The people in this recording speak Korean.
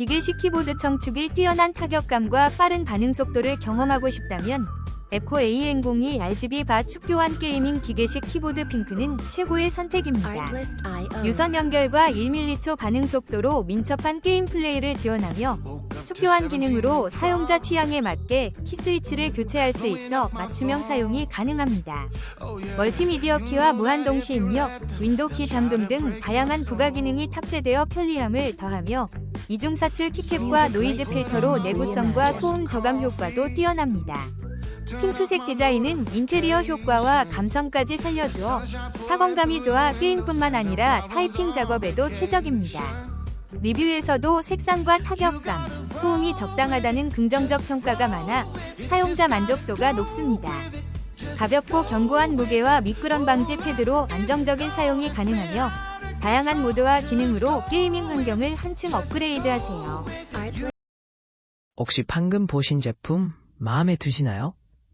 기계식 키보드 청축이 뛰어난 타격감과 빠른 반응 속도를 경험하고 싶다면 에코 AN02 RGB 바 축교환 게이밍 기계식 키보드 핑크는 최고의 선택입니다. 유선 연결과 1밀리초 반응 속도로 민첩한 게임 플레이를 지원하며 축교환 기능으로 사용자 취향에 맞게 키 스위치를 교체할 수 있어 맞춤형 사용이 가능합니다. 멀티미디어 키와 무한 동시 입력, 윈도우 키 잠금 등 다양한 부가 기능이 탑재되어 편리함을 더하며 이중 사출 키캡과 노이즈 필터로 내구성과 소음 저감 효과도 뛰어납니다. 핑크색 디자인은 인테리어 효과와 감성까지 살려주어 타건감이 좋아 게임뿐만 아니라 타이핑 작업에도 최적입니다. 리뷰에서도 색상과 타격감, 소음이 적당하다는 긍정적 평가가 많아 사용자 만족도가 높습니다. 가볍고 견고한 무게와 미끄럼 방지 패드로 안정적인 사용이 가능하며 다양한 모드와 기능으로 게이밍 환경을 한층 업그레이드하세요. 혹시 방금 보신 제품 마음에 드시나요?